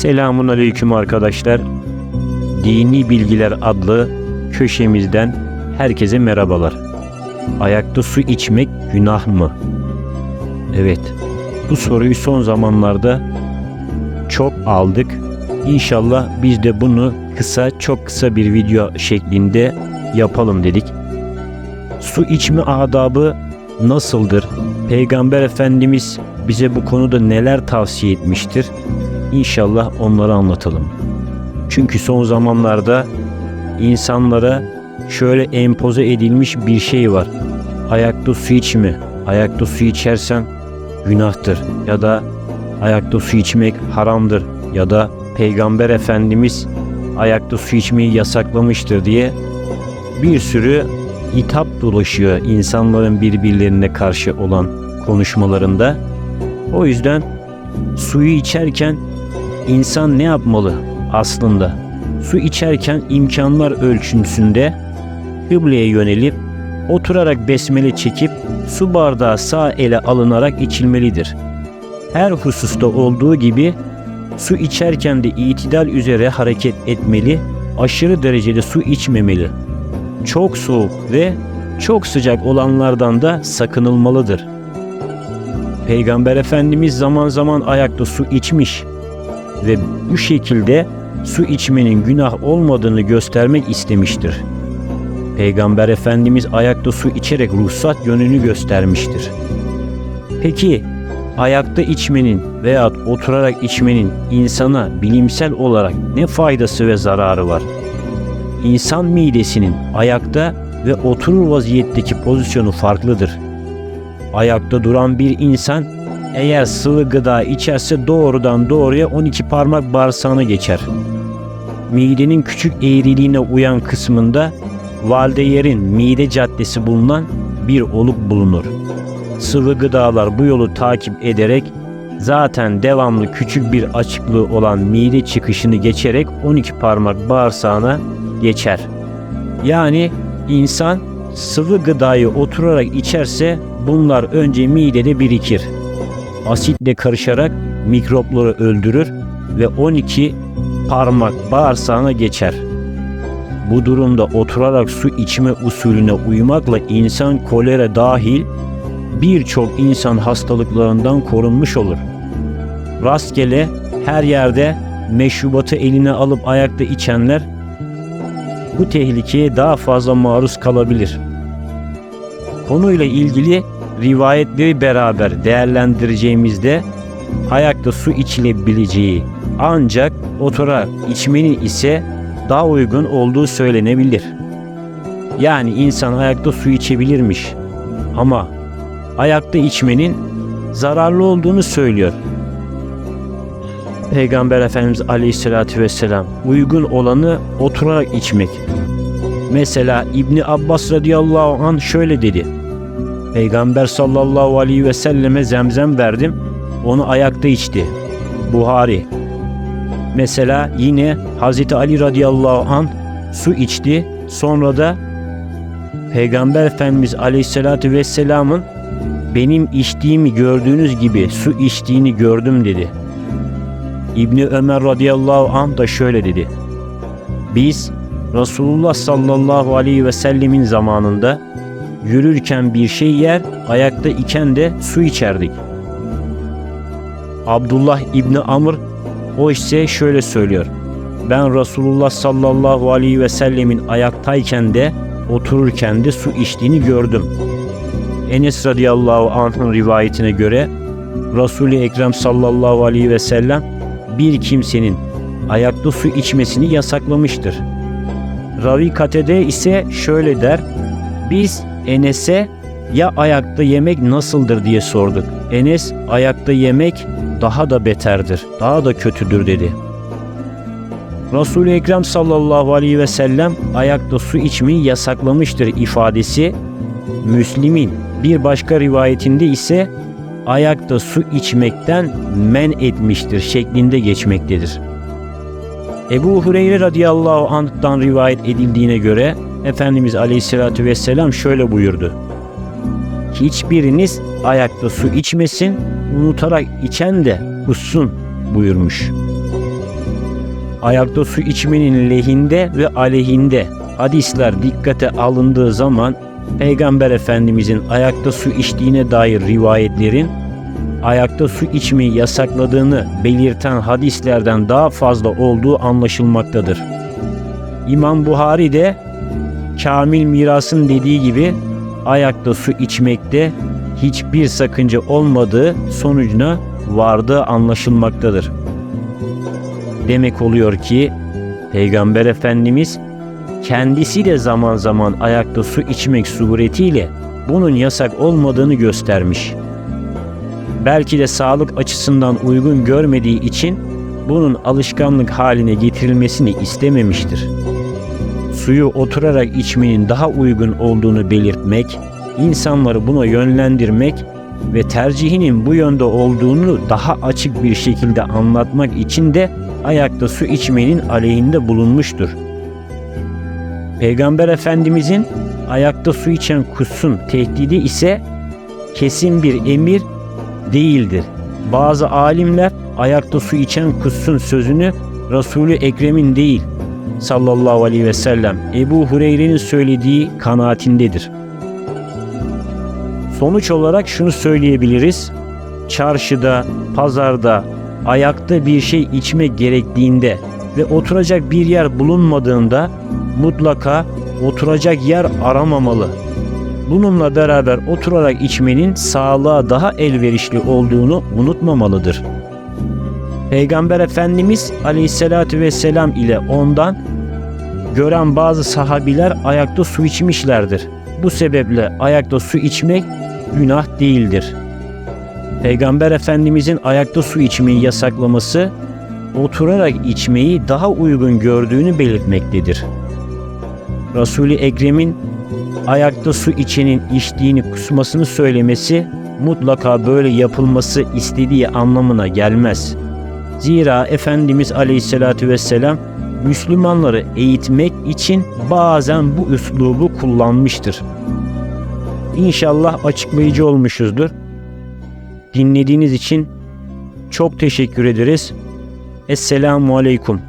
Selamun Aleyküm arkadaşlar. Dini Bilgiler adlı köşemizden herkese merhabalar. Ayakta su içmek günah mı? Evet. Bu soruyu son zamanlarda çok aldık. İnşallah biz de bunu kısa çok kısa bir video şeklinde yapalım dedik. Su içme adabı nasıldır? Peygamber Efendimiz bize bu konuda neler tavsiye etmiştir? İnşallah onları anlatalım. Çünkü son zamanlarda insanlara şöyle empoze edilmiş bir şey var. Ayakta su içme. Ayakta su içersen günahtır ya da ayakta su içmek haramdır ya da Peygamber Efendimiz ayakta su içmeyi yasaklamıştır diye bir sürü hitap dolaşıyor insanların birbirlerine karşı olan konuşmalarında. O yüzden suyu içerken insan ne yapmalı aslında? Su içerken imkanlar ölçüsünde kıbleye yönelip oturarak besmele çekip su bardağı sağ ele alınarak içilmelidir. Her hususta olduğu gibi su içerken de itidal üzere hareket etmeli, aşırı derecede su içmemeli. Çok soğuk ve çok sıcak olanlardan da sakınılmalıdır. Peygamber Efendimiz zaman zaman ayakta su içmiş ve bu şekilde su içmenin günah olmadığını göstermek istemiştir. Peygamber Efendimiz ayakta su içerek ruhsat yönünü göstermiştir. Peki ayakta içmenin veya oturarak içmenin insana bilimsel olarak ne faydası ve zararı var? İnsan midesinin ayakta ve oturur vaziyetteki pozisyonu farklıdır. Ayakta duran bir insan eğer sıvı gıda içerse doğrudan doğruya 12 parmak bağırsağına geçer. Midenin küçük eğriliğine uyan kısmında valdeyerin mide caddesi bulunan bir oluk bulunur. Sıvı gıdalar bu yolu takip ederek zaten devamlı küçük bir açıklığı olan mide çıkışını geçerek 12 parmak bağırsağına geçer. Yani insan sıvı gıdayı oturarak içerse bunlar önce midede birikir. Asitle karışarak mikropları öldürür ve 12 parmak bağırsağına geçer. Bu durumda oturarak su içme usulüne uymakla insan kolera dahil birçok insan hastalıklarından korunmuş olur. Rastgele her yerde meşrubatı eline alıp ayakta içenler bu tehlikeye daha fazla maruz kalabilir. Konuyla ilgili rivayetleri beraber değerlendireceğimizde ayakta su içilebileceği ancak oturarak içmenin ise daha uygun olduğu söylenebilir. Yani insan ayakta su içebilirmiş ama ayakta içmenin zararlı olduğunu söylüyor. Peygamber Efendimiz Aleyhisselatü Vesselam uygun olanı oturarak içmek. Mesela İbni Abbas radıyallahu an şöyle dedi. Peygamber sallallahu aleyhi ve selleme zemzem verdim. Onu ayakta içti. Buhari. Mesela yine Hazreti Ali radıyallahu an su içti. Sonra da Peygamber Efendimiz aleyhissalatü vesselamın benim içtiğimi gördüğünüz gibi su içtiğini gördüm dedi. İbni Ömer radıyallahu anh da şöyle dedi. Biz Resulullah sallallahu aleyhi ve sellemin zamanında yürürken bir şey yer, ayakta iken de su içerdik. Abdullah İbni Amr o ise şöyle söylüyor. Ben Resulullah sallallahu aleyhi ve sellemin ayaktayken de otururken de su içtiğini gördüm. Enes radıyallahu anh'ın rivayetine göre Resul-i Ekrem sallallahu aleyhi ve sellem bir kimsenin ayakta su içmesini yasaklamıştır. Ravi Katede ise şöyle der. Biz Enes'e ya ayakta yemek nasıldır diye sorduk. Enes ayakta yemek daha da beterdir, daha da kötüdür dedi. Resul-i Ekrem sallallahu aleyhi ve sellem ayakta su içmeyi yasaklamıştır ifadesi Müslim'in bir başka rivayetinde ise ayakta su içmekten men etmiştir şeklinde geçmektedir. Ebu Hureyre radıyallahu anh'tan rivayet edildiğine göre Efendimiz aleyhissalatü vesselam şöyle buyurdu. Hiçbiriniz ayakta su içmesin, unutarak içen de kussun buyurmuş. ayakta su içmenin lehinde ve aleyhinde hadisler dikkate alındığı zaman Peygamber Efendimizin ayakta su içtiğine dair rivayetlerin ayakta su içmeyi yasakladığını belirten hadislerden daha fazla olduğu anlaşılmaktadır. İmam Buhari de Kamil Miras'ın dediği gibi ayakta su içmekte hiçbir sakınca olmadığı sonucuna vardığı anlaşılmaktadır. Demek oluyor ki Peygamber Efendimiz kendisi de zaman zaman ayakta su içmek suretiyle bunun yasak olmadığını göstermiş. Belki de sağlık açısından uygun görmediği için bunun alışkanlık haline getirilmesini istememiştir. Suyu oturarak içmenin daha uygun olduğunu belirtmek, insanları buna yönlendirmek ve tercihinin bu yönde olduğunu daha açık bir şekilde anlatmak için de ayakta su içmenin aleyhinde bulunmuştur. Peygamber Efendimizin ayakta su içen kussun tehdidi ise kesin bir emir değildir. Bazı alimler ayakta su içen kussun sözünü Resulü Ekrem'in değil sallallahu aleyhi ve sellem Ebu Hureyre'nin söylediği kanaatindedir. Sonuç olarak şunu söyleyebiliriz. Çarşıda, pazarda, ayakta bir şey içmek gerektiğinde ve oturacak bir yer bulunmadığında mutlaka oturacak yer aramamalı. Bununla beraber oturarak içmenin sağlığa daha elverişli olduğunu unutmamalıdır. Peygamber Efendimiz Aleyhisselatü Vesselam ile ondan gören bazı sahabiler ayakta su içmişlerdir. Bu sebeple ayakta su içmek günah değildir. Peygamber Efendimizin ayakta su içmeyi yasaklaması oturarak içmeyi daha uygun gördüğünü belirtmektedir. Resul-i Ekrem'in ayakta su içenin içtiğini kusmasını söylemesi mutlaka böyle yapılması istediği anlamına gelmez. Zira Efendimiz Aleyhisselatü Vesselam Müslümanları eğitmek için bazen bu üslubu kullanmıştır. İnşallah açıklayıcı olmuşuzdur. Dinlediğiniz için çok teşekkür ederiz. Esselamu Aleyküm.